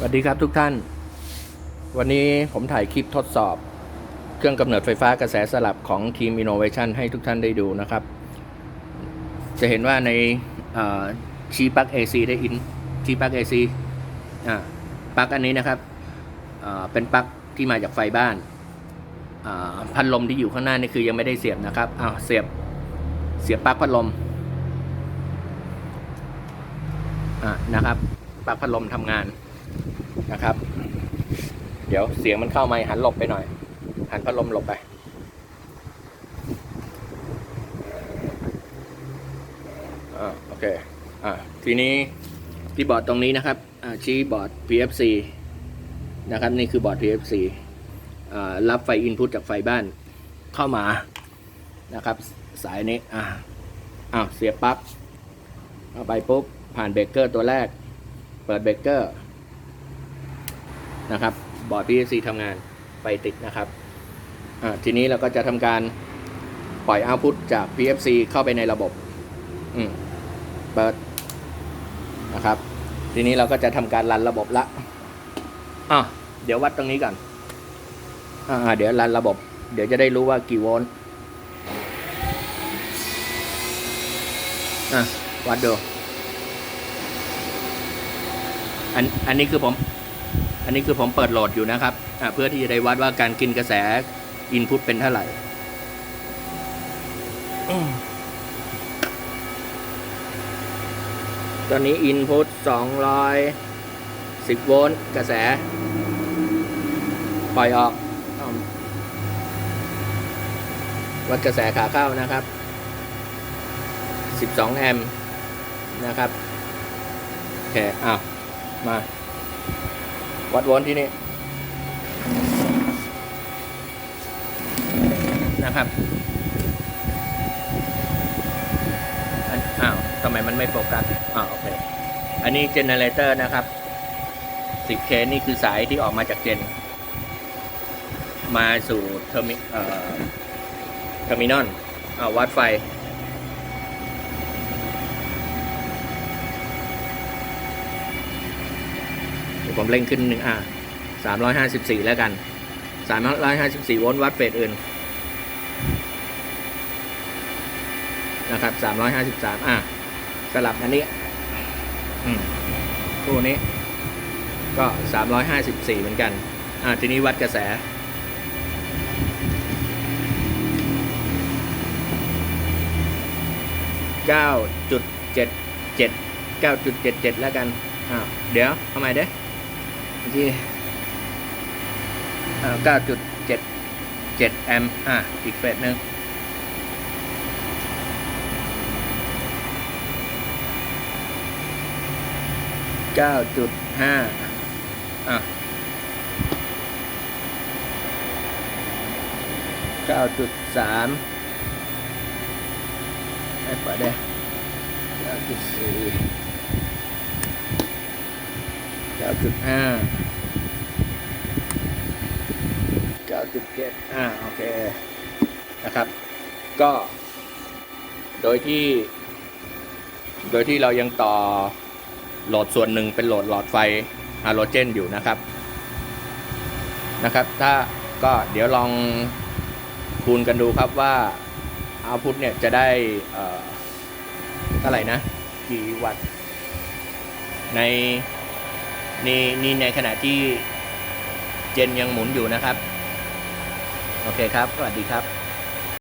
สวัสดีครับทุกท่าน วันนี้ผมถ่ายคลิปทดสอบ เครื่องกำเนิดไฟฟ้ากระแสสลับของทีม Innovation ให้ทุกท่านได้ดูนะครับ จะเห็นว่าในชีปลั๊ก AC ได้อินชีปลั๊ก AC อ่าปลั๊กอันนี้นะครับเป็นปลั๊กที่มาจากไฟบ้าน พัดลมที่อยู่ข้างหน้านี่คือยังไม่ได้เสียบนะครับอ้าวเสียบเสียบปลั๊กพัดลมอ่านะครับปลั๊กพัดลมทำงาน นะครับ เดี๋ยวเสียงมันเข้าม่หันหลบไปหน่อย หันพัดลมหลบไป อ่าโอเค อ่าทีนี้ที่บอร์ดตรงนี้นะครับ อ่าชี้บอร์ด PFC นะครับนี่คือบอร์ด PFC อ่ารับไฟอินพุตจากไฟบ้านเข้ามานะครับ สายนี้ อ่าอ้าวเสียบปลั๊กเอาไปปุ๊บผ่านเบรกเกอร์ตัวแรก เปิดเบรกเกอร์ นะครับ บอร์ด PLC ทำงานไปติดนะครับทีนี้เราก็จะทำการปล่อย output จาก PFC เข้าไปในระบบเปิดนะครับ ทีนี้เราก็จะทำการรันระบบละอะเดี๋ยววัดตรงนี้ก่อนอ่าเดี๋ยวรันระบบ เดี๋ยวจะได้รู้ว่ากี่โวลต์อะวัดดูอันอันนี้คือผม อันนี้คือผมเปิดโหลดอยู่นะครับเพื่อที่จะได้วัดว่าการกินกระแสอินพุตเป็นเท่าไหร่ตอนนี้อินพุต210 โวลต์กระแส ปล่อยออกววัดกระแสขาเข้านะครับ 12 แอมป์นะครับ โอเค อ้าว มา วัดวลต์ที่นี่นะครับอ้าวทำไมมันไม่โฟกัสอ้าวโอเค อันนี้เจเนเรเตอร์นะครับ 10K นี่คือสายที่ออกมาจากเจน มาสู่เทอร์มิเอ่อเทอร์มินอลอ้าววัดไฟ ดี๋ยวผมเร่งขึ้นหนึ่งอะสามร้อยห้าสิบสี่แล้วกันสามร้อยห้าสิบสี่โวลต์วัดเฟสอื่นนะครับสามร้อยห้าสิบสามอะสลับอันนี้อืมคู่นี้ ก็สามร้อยห้าสิบสี่เหมือนกัน อะทีนี้วัดกระแสเก้าจุดเจ็ดเจ็ดเก้าจุดเจ็ดเจ็ดแล้วกัน อ่าเดี๋ยวทำไมเด้ ที่เก้าจุดเจ็ดเจ็ดแอมป์อะ อีกเฟสหนึ่งเก้าจุดห้าอะเก้าจุดสามให้ปิดได้เก้าจุดสี่ เก้าจุดห้าเก้าจุดเจ็ดอ่าโอเคนะครับ ก็โดยที่ โดยที่เรายังต่อโหลดส่วนหนึ่งเป็นโหลดหลอดไฟฮาโลเจนอยู่นะครับนะครับ ถ้าก็เดี๋ยวลองคูณกันดูครับว่าเอาพุทเนี่ยจะได้เอ่อเท่าไหร่นะ กี่วัตต์ใน นี่นี่ในขณะที่เจนยังหมุนอยู่นะครับ โอเคครับ สวัสดีครับ